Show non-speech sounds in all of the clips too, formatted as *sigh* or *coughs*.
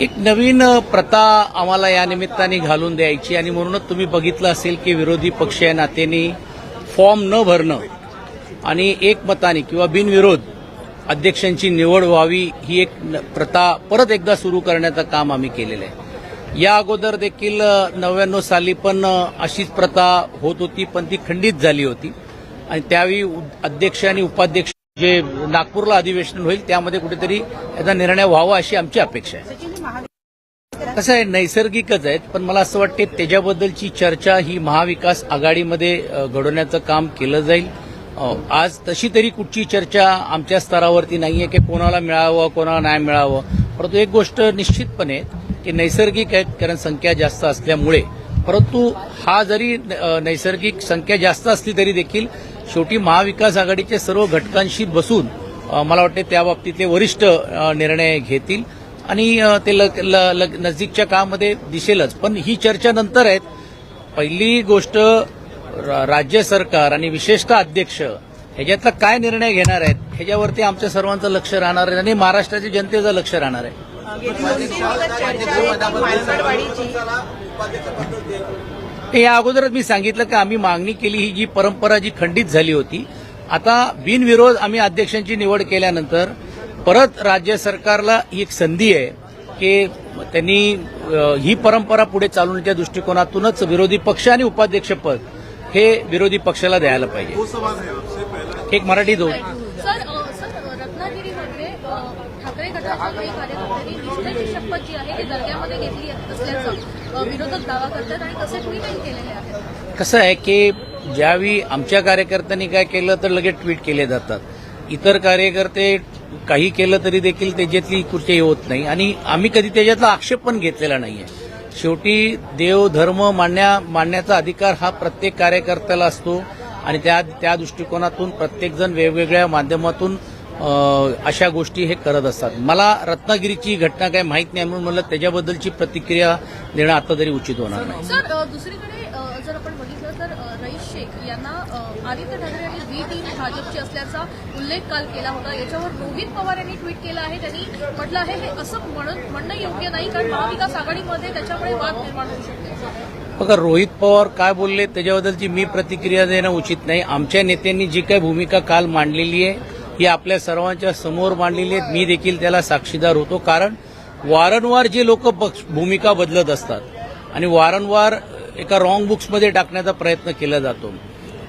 एक नवीन प्रथा आम्हाला या निमित्ताने घालून द्यायची आणि म्हणूनच तुम्ही बघितलं असेल की विरोधी पक्ष या नात्याने फॉर्म न भरणं आणि एकमताने किंवा बिनविरोध अध्यक्षांची निवड व्हावी ही एक न- प्रथा परत एकदा सुरू करण्याचं काम आम्ही केलेलं आहे. या अगोदर देखील नव्याण्णव साली पण अशीच प्रथा होत होती पण ती खंडित झाली होती. आणि त्यावेळी अध्यक्ष आणि उपाध्यक्ष जे नागपूरला अधिवेशन होईल त्यामध्ये कुठेतरी याचा निर्णय व्हावा अशी आमची अपेक्षा आहे. कसं आहे नैसर्गिकच आहेत पण मला असं वाटते त्याच्याबद्दलची चर्चा ही महाविकास आघाडीमध्ये घडवण्याचं काम केलं जाईल. आज तशी तरी कुठची चर्चा आमच्या स्तरावरती नाहीये की कोणाला मिळावं कोणाला नाही मिळावं. परंतु एक गोष्ट निश्चितपणे की नैसर्गिक आहेत कारण संख्या जास्त असल्यामुळे. परंतु हा जरी नैसर्गिक संख्या जास्त असली तरी देखील शेवटी महाविकास आघाडीच्या सर्व घटकांशी बसून मला वाटते त्या बाबतीतले वरिष्ठ निर्णय घेतील. आणि ते ल- ल- नजदीकच्या काळामध्ये दिसेलच. पण ही चर्चा नंतर आहेत. पहिली गोष्ट राज्य सरकार आणि विशेषतः अध्यक्ष ह्याच्यातला काय निर्णय घेणार आहेत ह्याच्यावरती आमच्या सर्वांचं लक्ष राहणार आहे. आणि महाराष्ट्राच्या जनतेचं लक्ष राहणार आहे. या अगोदरच मी सांगितलं की आम्ही मागणी केली ही जी परंपरा जी खंडित झाली होती आता बिनविरोध आम्ही अध्यक्षांची निवड केल्यानंतर परत राज्य सरकारला ही एक संधी आहे की त्यांनी ही परंपरा पुढे चालवण्याच्या दृष्टिकोनातूनच विरोधी पक्ष आणि उपाध्यक्षपद हे विरोधी पक्षाला द्यायला पाहिजे. एक मराठी दोन सर अ, सर रत्नागिरीमध्ये अ, ठाकरे गटाच्या काही कार्यकर्त्यांनी निष्ठेची शपथ जी आहे ती दर्ग्यामध्ये घेतली असल्याचा अ, विरोधक दावा करतात आणि तसे ट्विटही केलेले आहेत कसं आहे की ज्यावेळी आमच्या कार्यकर्त्यांनी काय केलं तर लगेच ट्विट केले जातात. इतर कार्यकर्ते काही केलं तरी देखील त्याच्यातली कृत्य होत नाही. आणि आम्ही कधी त्याच्यातला आक्षेप पण घेतलेला नाहीये. शेवटी देव धर्म मांडण्या मांडण्याचा अधिकार हा प्रत्येक कार्यकर्त्याला असतो. आणि त्या त्या दृष्टिकोनातून प्रत्येकजण वेगवेगळ्या माध्यमातून अशा गोष्टी हे करत असतात. मला रत्नागिरीची घटना काय माहीत नाही म्हणून मला त्याच्याबद्दलची प्रतिक्रिया देणं आता तरी उचित होणार नाही. सर दुसरीकडे जर आपण बघितलं तर रईस शेख यांना आदित्य ठाकरे आणि बी टीम भाजपची असल्याचा उल्लेख काल केला होता. याच्यावर रोहित पवार यांनी ट्विट केलं आहे. त्यांनी म्हटलं आहे हे असं म्हणून म्हणणं योग्य नाही कारण महाविकास आघाडीमध्ये त्याच्यामुळे वाद निर्माण होऊ शकते. बघा रोहित पवार काय बोलले त्याच्याबद्दलची मी प्रतिक्रिया देणं उचित नाही. आमच्या नेत्यांनी जी काही भूमिका काल मांडलेली आहे ही आपल्या सर्वांच्या समोर मांडलेली आहेत. मी देखील त्याला साक्षीदार होतो. कारण वारंवार जे लोक भूमिका बदलत असतात आणि वारंवार एका रॉंग बुक्समध्ये टाकण्याचा प्रयत्न केला जातो.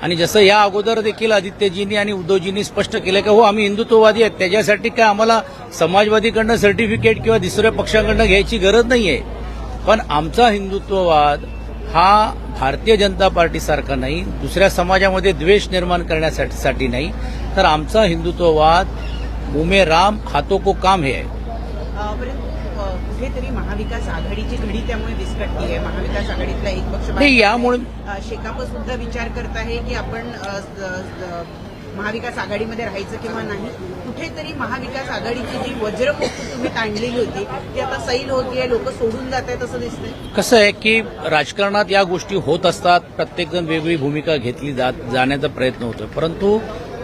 आणि जसं या अगोदर देखील आदित्यजींनी आणि उद्धवजींनी स्पष्ट केलं की हो आम्ही हिंदुत्ववादी आहेत. त्याच्यासाठी काय आम्हाला समाजवादीकडनं सर्टिफिकेट किंवा दुसऱ्या पक्षाकडनं घ्यायची गरज नाही आहे पण आमचा हिंदुत्ववाद हा भारतीय जनता पार्टीसारखा नाही दुसऱ्या समाजामध्ये द्वेष निर्माण करण्यासाठी साठी नाही तर आमचा हिंदुत्ववाद मुमे राम हातो को काम हे आहे. कुठेतरी महाविकास आघाडीची घडी त्यामुळे विस्कटली आहे. महाविकास आघाडीतला एक पक्ष यामुळे- शेकाप सुद्धा विचार करत आहे की आपण महाविकास आघाडीमध्ये राहायचं किंवा नाही कुठेतरी महाविकास आघाडीची जी वज्रमुक्त तुम्ही ताणलेली होती ती आता सैल होतीये लोक सोडून जात आहेत असं दिसतंय. कसं आहे की राजकारणात या गोष्टी होत असतात प्रत्येकजण वेगळी भूमिका घेतली जात जाण्याचा प्रयत्न होतो परंतु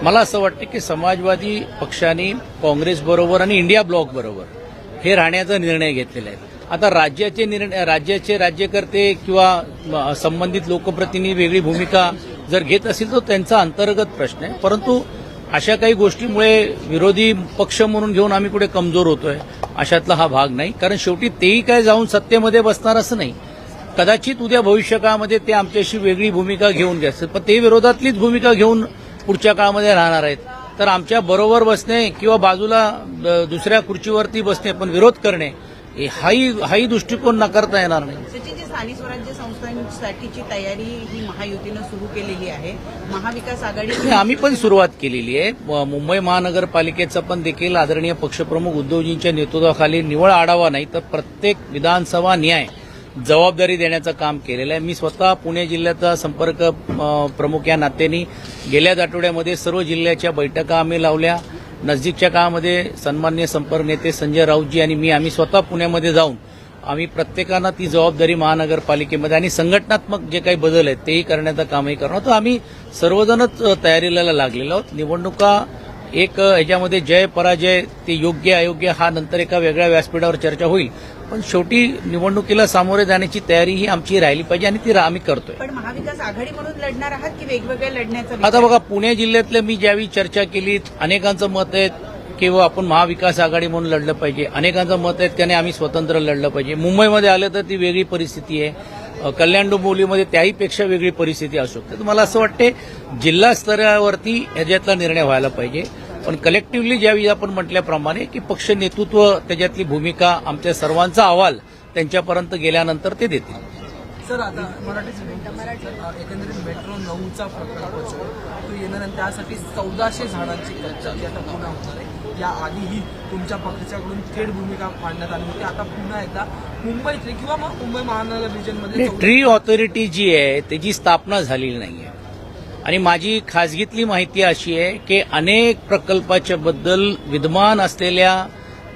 मला असं वाटतं की समाजवादी पक्षाने काँग्रेसबरोबर आणि इंडिया ब्लॉक बरोबर हे राहण्याचा निर्णय घेतलेला आहे. आता राज्याचे निर्णय राज्याचे राज्यकर्ते किंवा संबंधित लोकप्रतिनिधी वेगळी भूमिका जर घेत असेल तर त्यांचा अंतर्गत प्रश्न आहे. परंतु अशा काही गोष्टीमुळे विरोधी पक्ष म्हणून घेऊन आम्ही कुठे कमजोर होतोय अशातला हा भाग नाही. कारण शेवटी तेही काय जाऊन सत्तेमध्ये बसणार असं नाही. कदाचित उद्या भविष्यकाळामध्ये ते आमच्याशी वेगळी भूमिका घेऊन घ्यायचं पण ते विरोधातलीच भूमिका घेऊन पुढच्या काळामध्ये राहणार आहेत. तर आमच्या बरोबर बसणे किंवा बाजूला दुसऱ्या खुर्चीवरती बसणे पण विरोध करणे हाही हाही दृष्टिकोन नाकारता येणार नाही. सचिन जी स्थानिक स्वराज्य संस्थांसाठीची तयारी ही महायुतीनं सुरू केलेली आहे. महाविकास आघाडी *coughs* आम्ही पण सुरुवात केलेली आहे. मुंबई महानगरपालिकेचा पण देखील आदरणीय पक्षप्रमुख उद्धवजींच्या नेतृत्वाखाली निवड आढावा नाही तर प्रत्येक विधानसभा न्याय जबाबदारी देण्याचं काम केलेलं आहे. मी स्वतः पुणे जिल्ह्याचा संपर्क प्रमुख या नात्याने गेल्याच आठवड्यामध्ये सर्व जिल्ह्याच्या बैठका आम्ही लावल्या. नजदीकच्या काळामध्ये सन्मान्य संपर्क नेते संजय राऊतजी आणि मी आम्ही स्वतः पुण्यामध्ये जाऊन आम्ही प्रत्येकानं ती जबाबदारी महानगरपालिकेमध्ये आणि संघटनात्मक जे काही बदल आहेत तेही करण्याचं कामही करणार तर आम्ही सर्वजणच तयारीला लागलेलो आहोत. निवडणुका एक अ, ह्याच्यामध्ये जय पराजय ते योग्य अयोग्य हा नंतर एका वेगळ्या व्यासपीठावर चर्चा होईल. पण शेवटी निवडणुकीला सामोरे जाण्याची तयारी ही आमची राहिली पाहिजे आणि ती आम्ही करतोय. पण महाविकास आघाडी म्हणून लढणार आहात की वेगवेगळ्या लढण्याचा? आता बघा पुणे जिल्ह्यातल्या मी ज्यावेळी चर्चा केली अनेकांचं मत आहे किंवा आपण महाविकास आघाडी म्हणून लढलं पाहिजे. अनेकांचं मत आहे त्याने आम्ही स्वतंत्र लढलं पाहिजे. मुंबईमध्ये आलं तर ती वेगळी परिस्थिती आहे. कल्याण डोंबिवलीमध्ये त्याहीपेक्षा वेगळी परिस्थिती असू शकते. तर मला असं वाटते जिल्हा स्तरावरती ह्याच्यातला निर्णय व्हायला पाहिजे. पण कलेक्टिव्हली ज्यावेळी आपण म्हटल्याप्रमाणे की पक्ष नेतृत्व त्याच्यातली भूमिका आमच्या सर्वांचा अहवाल त्यांच्यापर्यंत गेल्यानंतर ते देतील. सर आता मराठीच सर, एकंदरीत मेट्रो नऊचा प्रकल्प जो आहे, तो येणार आहे त्यासाठी चौदाशे झाडांची चर्चा जी आता पुन्हा होणार आहे. या आधीही तुमच्या पक्षाकडून थेट भूमिका मांडण्यात आली होती. आता पुन्हा एकदा मुंबईतले किंवा मग मुंबई महानगर रिजनमध्ये ट्री ऑथॉरिटी जी आहे त्याची स्थापना झालेली नाहीये. आणि माझी खाजगीतली माहिती अशी आहे की अनेक प्रकल्पाच्या बद्दल विद्यमान असलेल्या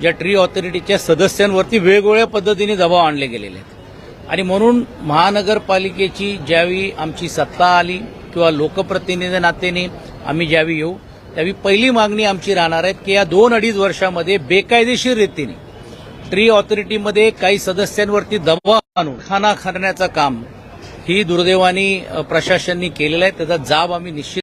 ज्या ट्री ऑथॉरिटीच्या सदस्यांवरती वेगवेगळ्या पद्धतीने दबाव आणले गेलेले आहेत. आणि म्हणून महानगरपालिकेची ज्यावेळी आमची सत्ता आली किंवा लोकप्रतिनिधी नात्याने आम्ही ज्यावेळी येऊ त्यावेळी पहिली मागणी आमची राहणार आहे की या दोन अडीच वर्षामध्ये बेकायदेशीर रीतीने ट्री ऑथॉरिटीमध्ये काही सदस्यांवरती दबाव आणून खाना खाण्याचं काम ही दुर्दैवानी अ, प्रशासनाने आहे. त्याचा जाब आम्ही निश्चित